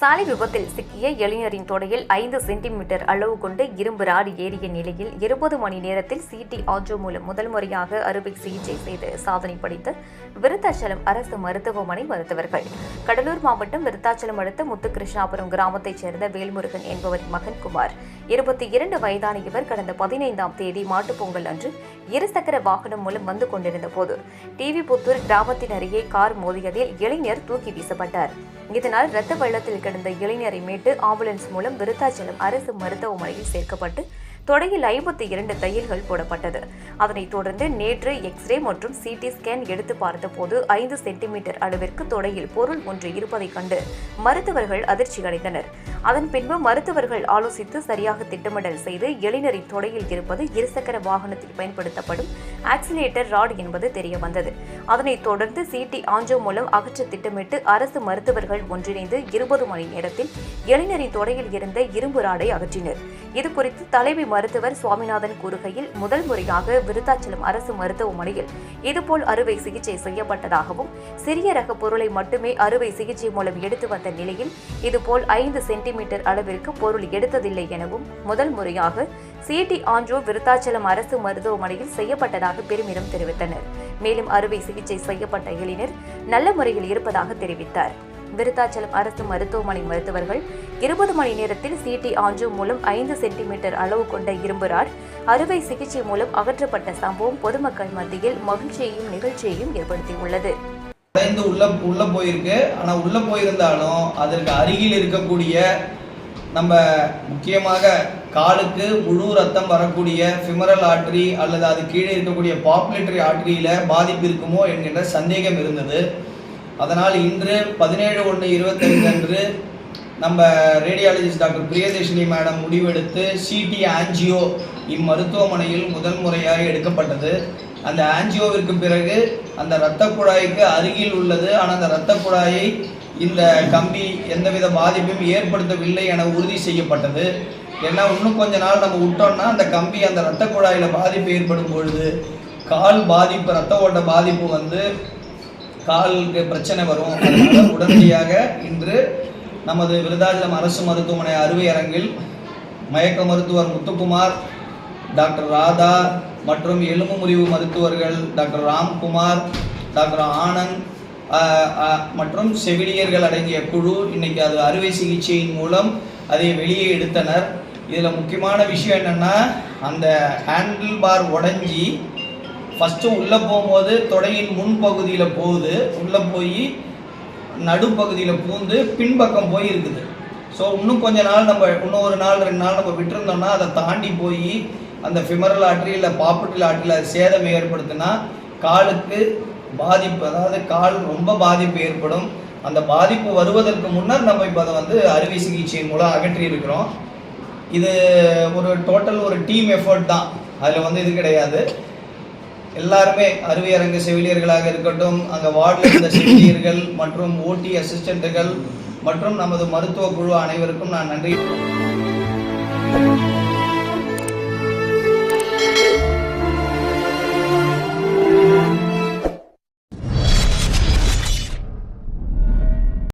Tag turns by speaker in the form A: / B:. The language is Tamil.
A: சாலை விபத்தில் சிக்கிய இளைஞரின் தொடையில் ஐந்து சென்டிமீட்டர் அளவு கொண்டு இரும்பு ராடு ஏறிய நிலையில் இருபது மணி நேரத்தில் சிடி ஆஜோ மூலம் முதல் முறையாக அறுவை சிகிச்சை செய்து சாதனை படைத்த விருத்தாச்சலம் அரசு மருத்துவமனை மருத்துவர்கள். கடலூர் மாவட்டம் விருத்தாச்சலம் அடுத்த முத்துகிருஷ்ணாபுரம் கிராமத்தைச் சேர்ந்த வேல்முருகன் என்பவரின் மகன் குமார். இருபத்தி இரண்டு வயதான இவர் கடந்த பதினைந்தாம் தேதி மாட்டுப்பொங்கல் அன்று இருசக்கர வாகனம் மூலம் வந்து கொண்டிருந்த போது டிவி புத்தூர் கிராமத்தின் அருகே கார் மோதியதில் இளைஞர் தூக்கி வீசப்பட்டார். இதனால் இரத்த வெள்ளத்தில் கிடந்த இளைஞரை மீட்டு ஆம்புலன்ஸ் மூலம் விருத்தாச்சலம் அரசு மருத்துவமனையில் சேர்க்கப்பட்டு தொடையில் ஐம்பத்தி இரண்டு தையல்கள் போடப்பட்டது. அதனைத் தொடர்ந்து நேற்று எக்ஸ்ரே மற்றும் சிடி ஸ்கேன் எடுத்து பார்த்தபோது ஐந்து சென்டிமீட்டர் அளவிற்கு தொடையில் பொருள் ஒன்று இருப்பதைக் கண்டு மருத்துவர்கள் அதிர்ச்சி அடைந்தனர் அதன் பின்பு மருத்துவர்கள் ஆலோசித்து சரியாக திட்டமிடல் செய்து இளைஞரின் தொடையில் இருப்பது இருசக்கர வாகனத்தில் பயன்படுத்தப்படும் ஆக்சிலேட்டர் ராட் என்பது தெரிய வந்தது அதனைத் தொடர்ந்து சிடி ஆஞ்சோ மூலம் அகற்ற திட்டமிட்டு அரசு மருத்துவர்கள் ஒன்றிணைந்து இருபது மணி நேரத்தில் இளைஞரின் தொடையில் இருந்த இரும்பு ராடை அகற்றினர். இது குறித்து தலைமை மருத்துவர் சுவாமிநாதன் கூறுகையில் முதல் முறையாக விருத்தாச்சலம் அரசு மருத்துவமனையில் இதுபோல் அறுவை சிகிச்சை செய்யப்பட்டதாகவும் சிறிய ரக பொருளை மட்டுமே அறுவை சிகிச்சை மூலம் எடுத்து வந்த நிலையில் இதுபோல் ஐந்து சென்டிமீட்டர் அளவிற்கு பொருள் எடுத்ததில்லை எனவும் முதல் முறையாக சிடி ஆண்ட்ரோ விருத்தாச்சலம் அரசு மருத்துவமனையில் செய்யப்பட்டதாக பெருமிதம் தெரிவித்தனர். மேலும் அறுவை சிகிச்சை செய்யப்பட்ட இளைஞர் நல்ல முறையில் இருப்பதாக தெரிவித்தார். விருத்தாச்சலம் அரசு மருத்துவமனை மருத்துவர்கள் இருபது மணி நேரத்தில் சிடி ஆஞ்சு மூலம் ஐந்து சென்டிமீட்டர் அளவு கொண்ட இரும்பு ராட் அறுவை சிகிச்சை மூலம் அகற்றப்பட்ட சம்பவம் பொதுமக்கள் மத்தியில் மகிழ்ச்சியையும் நிகழ்ச்சியையும் ஏற்படுத்தியுள்ளது.
B: உடைந்து உள்ள உள்ள போயிருக்கு. ஆனா உள்ள போயிருந்தாலும் அதற்கு அருகில் இருக்கக்கூடிய நம்ம முக்கியமாக காலுக்கு முழு ரத்தம் வரக்கூடிய ஃபிமரல் ஆட்ரி அல்லது அது கீழே இருக்கக்கூடிய பாப்புலேட்டரி ஆட்ரியில பாதிப்பு இருக்குமோ என்கின்ற சந்தேகம் இருந்தது. அதனால் இன்று பதினேழு ஒன்று இருபத்தைந்து அன்று நம்ம ரேடியாலஜிஸ்ட் டாக்டர் பிரியதர்ஷினி மேடம் முடிவெடுத்து சிடி ஆன்ஜியோ இம்மருத்துவமனையில் முதல் முறையாக எடுக்கப்பட்டது. அந்த ஆன்ஜியோவிற்கு பிறகு அந்த இரத்த குழாய்க்கு அருகில் உள்ளது. ஆனால் அந்த இரத்த குழாயை இந்த கம்பி எந்தவித பாதிப்பும் ஏற்படுத்தவில்லை என உறுதி செய்யப்பட்டது. ஏன்னா இன்னும் கொஞ்ச நாள் நம்ம விட்டோம்னா அந்த கம்பி அந்த இரத்த குழாயில் பாதிப்பு ஏற்படும் பொழுது கால் பாதிப்பு இரத்த ஓட்ட பாதிப்பு வந்து காலுக்கு பிரச்சனை வரும். அதனால உடனடியாக இன்று நமது விருதாச்சலம் அரசு மருத்துவமனை அறுவை அரங்கில் மயக்க மருத்துவர் முத்துக்குமார் டாக்டர் ராதா மற்றும் எலும்பு முறிவு மருத்துவர்கள் டாக்டர் ராம்குமார் டாக்டர் ஆனந்த் மற்றும் செவிலியர்கள் அடங்கிய குழு இன்னைக்கு அது அறுவை சிகிச்சையின் மூலம் அதை வெளியே எடுத்தனர். இதில் முக்கியமான விஷயம் என்னென்னா அந்த ஹேண்டில் பார் உடஞ்சி ஃபஸ்ட்டு உள்ளே போகும்போது தொடையின் முன்பகுதியில் போகுது. உள்ளே போய் நடுப்பகுதியில் பூந்து பின்பக்கம் போய் இருக்குது. ஸோ இன்னும் கொஞ்ச நாள் நம்ம இன்னும் ஒரு நாள் ரெண்டு நாள் நம்ம விட்டுருந்தோம்னா அதை தாண்டி போய் அந்த ஃபிமரல் ஆற்றி இல்லை பாப்புட்டில் ஆற்றில் சேதம் ஏற்படுத்தினா காலுக்கு பாதிப்பு அதாவது கால் ரொம்ப பாதிப்பு ஏற்படும். அந்த பாதிப்பு வருவதற்கு முன்னர் நம்ம இப்போ அதை வந்து அறுவை சிகிச்சையின் மூலம் அகற்றி இருக்கிறோம். இது ஒரு டோட்டல் ஒரு டீம் எஃபர்ட் தான். அதில் வந்து இது கிடையாது. எல்லாருமே அறுவையரங்கு செவிலியர்களாக இருக்கட்டும் அங்கே வார்டில் இருந்த செவிலியர்கள் மற்றும் ஓடி அசிஸ்டண்ட்டுகள் மற்றும் நமது மருத்துவ குழு அனைவருக்கும் நான் நன்றி